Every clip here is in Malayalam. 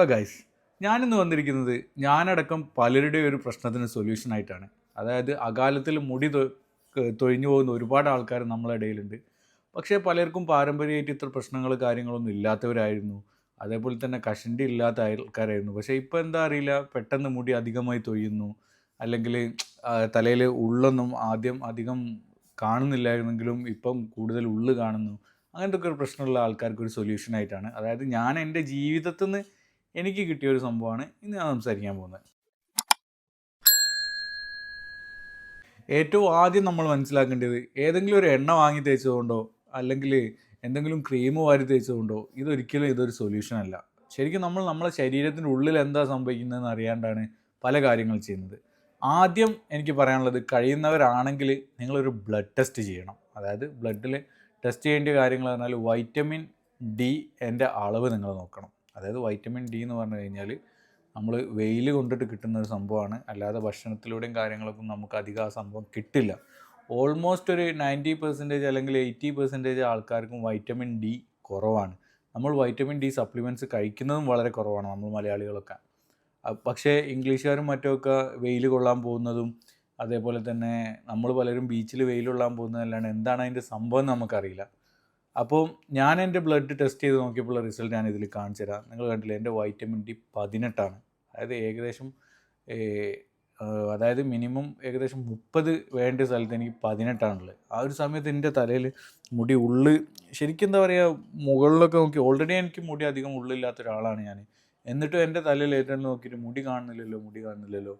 അപ്പോൾ ഗൈസ് ഞാനിന്ന് വന്നിരിക്കുന്നത് ഞാനടക്കം പലരുടെയും ഒരു പ്രശ്നത്തിന് സൊല്യൂഷൻ ആയിട്ടാണ്. അതായത് അകാലത്തിൽ മുടി തൊഴിഞ്ഞു പോകുന്ന ഒരുപാട് ആൾക്കാർ നമ്മളെ ഇടയിലുണ്ട്. പക്ഷേ പലർക്കും പാരമ്പര്യമായിട്ട് ഇത്ര പ്രശ്നങ്ങൾ കാര്യങ്ങളൊന്നും ഇല്ലാത്തവരായിരുന്നു. അതേപോലെ തന്നെ കഷണ്ടി ഇല്ലാത്ത ആൾക്കാരായിരുന്നു. പക്ഷേ ഇപ്പോൾ എന്താ അറിയില്ല പെട്ടെന്ന് മുടി അധികമായി തൊയ്യുന്നു. അല്ലെങ്കിൽ തലയിൽ ഉള്ളൊന്നും ആദ്യം അധികം കാണുന്നില്ലായിരുന്നെങ്കിലും ഇപ്പം കൂടുതൽ ഉള്ളു കാണുന്നു. അങ്ങനത്തെ ഒക്കെ ഒരു പ്രശ്നമുള്ള ആൾക്കാർക്ക് ഒരു സൊല്യൂഷൻ ആയിട്ടാണ്. അതായത് ഞാൻ എന്റെ ജീവിതത്തിൽ നിന്ന് എനിക്ക് കിട്ടിയ ഒരു സംഭവമാണ് ഇന്ന് ഞാൻ സംസാരിക്കാൻ പോകുന്നത്. ഏറ്റവും ആദ്യം നമ്മൾ മനസ്സിലാക്കേണ്ടത് ഏതെങ്കിലും ഒരു എണ്ണ വാങ്ങി തേച്ചതുകൊണ്ടോ അല്ലെങ്കിൽ എന്തെങ്കിലും ക്രീം വാരി തേച്ചതുകൊണ്ടോ ഇതൊരിക്കലും ഇതൊരു സൊല്യൂഷൻ അല്ല. ശരിക്കും നമ്മൾ നമ്മളെ ശരീരത്തിന്റെ ഉള്ളിൽ എന്താ സംഭവിക്കുന്നതെന്ന് അറിയാണ്ടാണ് പല കാര്യങ്ങൾ ചെയ്യുന്നത്. ആദ്യം എനിക്ക് പറയാനുള്ളത് കഴിയുന്നവരാണെങ്കിൽ നിങ്ങളൊരു ബ്ലഡ് ടെസ്റ്റ് ചെയ്യണം. അതായത് ബ്ലഡിൽ ടെസ്റ്റ് ചെയ്യേണ്ട കാര്യങ്ങൾ പറഞ്ഞാൽ വൈറ്റമിൻ ഡി എന്റെ അളവ് നിങ്ങൾ നോക്കണം. അതായത് വൈറ്റമിൻ ഡി എന്ന് പറഞ്ഞു കഴിഞ്ഞാൽ നമ്മൾ വെയിൽ കൊണ്ടിട്ട് കിട്ടുന്ന ഒരു സംഭവമാണ്. അല്ലാതെ ഭക്ഷണത്തിലൂടെയും കാര്യങ്ങളൊക്കെ നമുക്ക് അധികം ആ സംഭവം കിട്ടില്ല. ഓൾമോസ്റ്റ് ഒരു നയന്റി പെർസെന്റേജ് അല്ലെങ്കിൽ എയ്റ്റി പെർസെന്റേജ് ആൾക്കാർക്കും വൈറ്റമിൻ ഡി കുറവാണ്. നമ്മൾ വൈറ്റമിൻ ഡി സപ്ലിമെന്റ്സ് കഴിക്കുന്നതും വളരെ കുറവാണ് നമ്മൾ മലയാളികളൊക്കെ. പക്ഷേ ഇംഗ്ലീഷുകാരും മറ്റുമൊക്കെ വെയിൽ കൊള്ളാൻ പോകുന്നതും അതേപോലെ തന്നെ നമ്മൾ പലരും ബീച്ചിൽ വെയിൽ കൊള്ളാൻ പോകുന്നതല്ലാണ്ട് എന്താണ് അതിന്റെ സംഭവം നമുക്കറിയില്ല. അപ്പോൾ ഞാൻ എന്റെ ബ്ലഡ് ടെസ്റ്റ് ചെയ്ത് നോക്കിയപ്പോൾ റിസൾട്ട് ഞാൻ ഇതിൽ കാണിച്ചു തരാം. നിങ്ങൾ കണ്ടില്ല എന്റെ വൈറ്റമിൻ ഡി പതിനെട്ടാണ്. അതായത് ഏകദേശം അതായത് മിനിമം ഏകദേശം മുപ്പത് വേണ്ട സ്ഥലത്ത് എനിക്ക് പതിനെട്ടാണുള്ളത്. ആ ഒരു സമയത്ത് എന്റെ തലയിൽ മുടി ഉള്ളിൽ ശരിക്കും എന്താ പറയുക മുകളിലൊക്കെ നോക്കി ഓൾറെഡി എനിക്ക് മുടി അധികം ഉള്ളില്ലാത്ത ഒരാളാണ് ഞാൻ. എന്നിട്ടും എന്റെ തലയിൽ ഏറ്റവും നോക്കിയിട്ട് മുടി കാണുന്നില്ലല്ലോ മുടി കാണുന്നില്ലല്ലോ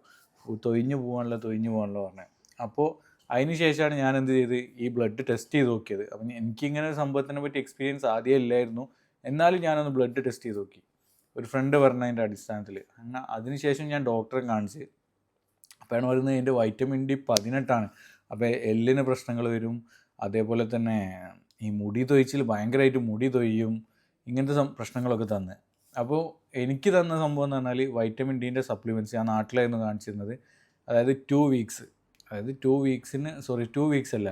തൊയിഞ്ഞു പോകാനല്ലോ തൊയിഞ്ഞു പോകാനല്ലോ പറഞ്ഞത് അപ്പോൾ അതിന് ശേഷമാണ് ഞാൻ എന്ത് ചെയ്ത് ഈ ബ്ലഡ് ടെസ്റ്റ് ചെയ്ത് നോക്കിയത്. അപ്പം എനിക്കിങ്ങനെ ഒരു സംഭവത്തിനെ പറ്റി എക്സ്പീരിയൻസ് ആദ്യം ഇല്ലായിരുന്നു. എന്നാലും ഞാനൊന്ന് ബ്ലഡ് ടെസ്റ്റ് ചെയ്ത് നോക്കി. ഒരു ഫ്രണ്ട് പറഞ്ഞതിന്റെ അടിസ്ഥാനത്തിൽ. അങ്ങനെ അതിനുശേഷം ഞാൻ ഡോക്ടറെ കാണിച്ച്. അപ്പോഴാണ് പറയുന്നത് എന്റെ വൈറ്റമിൻ ഡി പതിനെട്ടാണ്. അപ്പോൾ എല്ലിന് പ്രശ്നങ്ങൾ വരും. അതേപോലെ തന്നെ ഈ മുടി തൊയ്ച്ചിൽ ഭയങ്കരമായിട്ട് മുടി തൊയ്യും. ഇങ്ങനത്തെ പ്രശ്നങ്ങളൊക്കെ തന്ന്. അപ്പോൾ എനിക്ക് തന്ന സംഭവം എന്ന് പറഞ്ഞാൽ വൈറ്റമിൻ ഡീന്റെ സപ്ലിമെന്റ്സ് ഞാൻ നാട്ടിലായിരുന്നു കാണിച്ചിരുന്നത്. അതായത് ടു വീക്സ് അതായത് ടു വീക്സിന് സോറി ടു വീക്സ് അല്ല.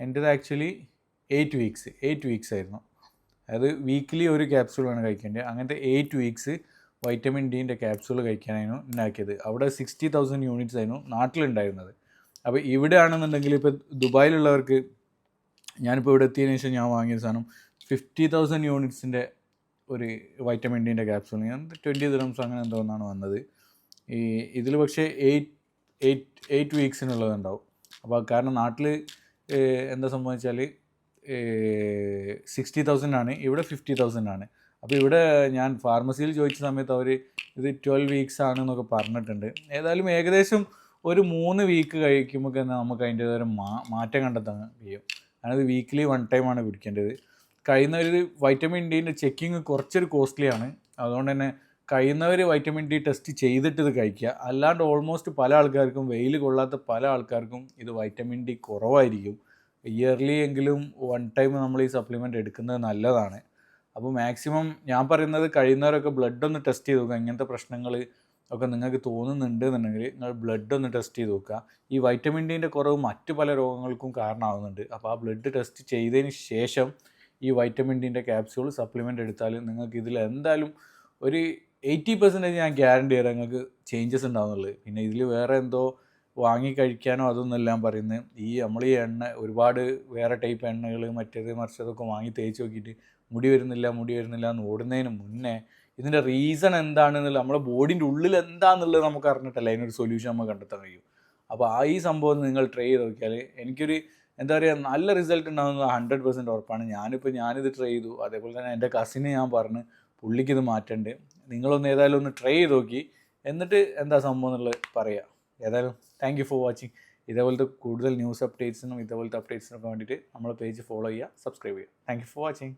എന്റെത് actually eight weeks eight weeks ആയിരുന്നു. അതായത് വീക്കിലി ഒരു ക്യാപ്സൂളാണ് കഴിക്കേണ്ടത്. അങ്ങനത്തെ എയ്റ്റ് വീക്സ് വൈറ്റമിൻ ഡീന്റെ ക്യാപ്സൂൾ കഴിക്കാനായിരുന്നു ഉണ്ടാക്കിയത്. അവിടെ സിക്സ്റ്റി തൗസൻഡ് യൂണിറ്റ്സ് ആയിരുന്നു നാട്ടിലുണ്ടായിരുന്നത്. അപ്പോൾ ഇവിടെ ആണെന്നുണ്ടെങ്കിൽ ഇപ്പോൾ ദുബായിലുള്ളവർക്ക് ഞാനിപ്പോൾ ഇവിടെ എത്തിയതിനു ശേഷം ഞാൻ വാങ്ങിയ സാധനം ഫിഫ്റ്റി തൗസൻഡ് യൂണിറ്റ്സിന്റെ ഒരു വൈറ്റമിൻ ഡീന്റെ ക്യാപ്സൂൾ ഞാൻ ട്വന്റി ദിറംസ് അങ്ങനെ എന്തോന്നാണ് വന്നത്. ഈ ഇതിൽ പക്ഷേ എയ്റ്റ് എയ്റ്റ് എയ്റ്റ് വീക്സിനുള്ളതുണ്ടാവും അപ്പോൾ കാരണം നാട്ടിൽ എന്താ സംഭവിച്ചാൽ സിക്സ്റ്റി തൗസൻഡ് ആണ് ഇവിടെ ഫിഫ്റ്റി തൗസൻഡ് ആണ്. അപ്പോൾ ഇവിടെ ഞാൻ ഫാർമസിയിൽ ചോദിച്ച സമയത്ത് അവർ ഇത് ട്വൽവ് വീക്സ് ആണ് എന്നൊക്കെ പറഞ്ഞിട്ടുണ്ട്. ഏതായാലും ഏകദേശം ഒരു മൂന്ന് വീക്ക് കഴിക്കുമ്പോൾ തന്നെ നമുക്ക് അതിന്റെ ഒരു മാറ്റം കണ്ടെത്താൻ കഴിയും. ഇത് വീക്കിലി വൺ ടൈമാണ് കുടിക്കേണ്ടത് കഴിയുന്നവർ വൈറ്റമിൻ ഡീന്റെ ചെക്കിങ് കുറച്ചൊരു കോസ്റ്റ്ലി ആണ്. അതുകൊണ്ട് തന്നെ കഴിയുന്നവർ വൈറ്റമിൻ ഡി ടെസ്റ്റ് ചെയ്തിട്ട് ഇത് കഴിക്കുക. അല്ലാണ്ട് ഓൾമോസ്റ്റ് പല ആൾക്കാർക്കും വെയിൽ കൊള്ളാത്ത പല ആൾക്കാർക്കും ഇത് വൈറ്റമിൻ ഡി കുറവായിരിക്കും. ഇയർലി എങ്കിലും വൺ ടൈം നമ്മൾ ഈ സപ്ലിമെന്റ് എടുക്കുന്നത് നല്ലതാണ്. അപ്പോൾ മാക്സിമം ഞാൻ പറയുന്നത് കഴിയുന്നവരൊക്കെ ബ്ലഡ് ഒന്ന് ടെസ്റ്റ് ചെയ്ത് നോക്കുക. ഇങ്ങനത്തെ പ്രശ്നങ്ങൾ ഒക്കെ നിങ്ങൾക്ക് തോന്നുന്നുണ്ട് എന്നുണ്ടെങ്കിൽ നിങ്ങൾ ബ്ലഡ് ഒന്ന് ടെസ്റ്റ് ചെയ്ത് നോക്കുക. ഈ വൈറ്റമിൻ ഡീന്റെ കുറവ് മറ്റു പല രോഗങ്ങൾക്കും കാരണമാകുന്നുണ്ട് അപ്പോൾ ആ ബ്ലഡ് ടെസ്റ്റ് ചെയ്തതിന് ശേഷം ഈ വൈറ്റമിൻ ഡീന്റെ ക്യാപ്സ്യൂൾ സപ്ലിമെന്റ് എടുത്താൽ നിങ്ങൾക്ക് ഇതിൽ എന്തായാലും ഒരു എയ്റ്റി പെർസെന്റേജ് ഞാൻ ഗ്യാരണ്ടി തരാം നിങ്ങൾക്ക് ചേഞ്ചസ് ഉണ്ടാവുന്നുള്ളത്. പിന്നെ ഇതിൽ വേറെ എന്തോ വാങ്ങി കഴിക്കാനോ അതൊന്നെല്ലാം പറയുന്നത്. ഈ നമ്മൾ ഈ എണ്ണ ഒരുപാട് വേറെ ടൈപ്പ് എണ്ണകൾ മറ്റേത് മറിച്ചതൊക്കെ വാങ്ങി തേച്ച് നോക്കിയിട്ട് മുടി വരുന്നില്ല മുടി വരുന്നില്ല എന്ന് ഓടുന്നതിന് മുന്നേ ഇതിന്റെ റീസൺ എന്താണെന്നുള്ള നമ്മുടെ ബോഡിന്റെ ഉള്ളിൽ എന്താണെന്നുള്ളത് നമുക്ക് അറിഞ്ഞിട്ടല്ല. അതിനൊരു സൊല്യൂഷൻ നമുക്ക് കണ്ടെത്താൻ കഴിയും. അപ്പോൾ ആ ഈ സംഭവം നിങ്ങൾ ട്രൈ ചെയ്ത് നോക്കിയാൽ എനിക്കൊരു എന്താ പറയുക നല്ല റിസൾട്ട് ഉണ്ടാകുന്നത് ഹൺഡ്രഡ് പെർസെന്റ് ഉറപ്പാണ്. ഞാനിപ്പോൾ ഞാനിത് ട്രൈ ചെയ്തു. അതേപോലെ തന്നെ എന്റെ കസിന് ഞാൻ പറഞ്ഞ് പുള്ളിക്കിത് മാറ്റേണ്ടത് മാറ്റണ്ട്. നിങ്ങളൊന്ന് ഏതായാലും ഒന്ന് ട്രൈ ചെയ്ത് നോക്കി. എന്നിട്ട് എന്താ സംഭവം എന്നുള്ളത് പറയുക ഏതായാലും താങ്ക് യു ഫോർ വാച്ചിങ് ഇതേപോലത്തെ കൂടുതൽ ന്യൂസ് അപ്ഡേറ്റ്സിനും ഇതേപോലത്തെ അപ്ഡേറ്റ്സിനൊക്കെ വേണ്ടിയിട്ട് നമ്മളെ പേജ് ഫോളോ ചെയ്യുക സബ്സ്ക്രൈബ് ചെയ്യുക. Thank you for watching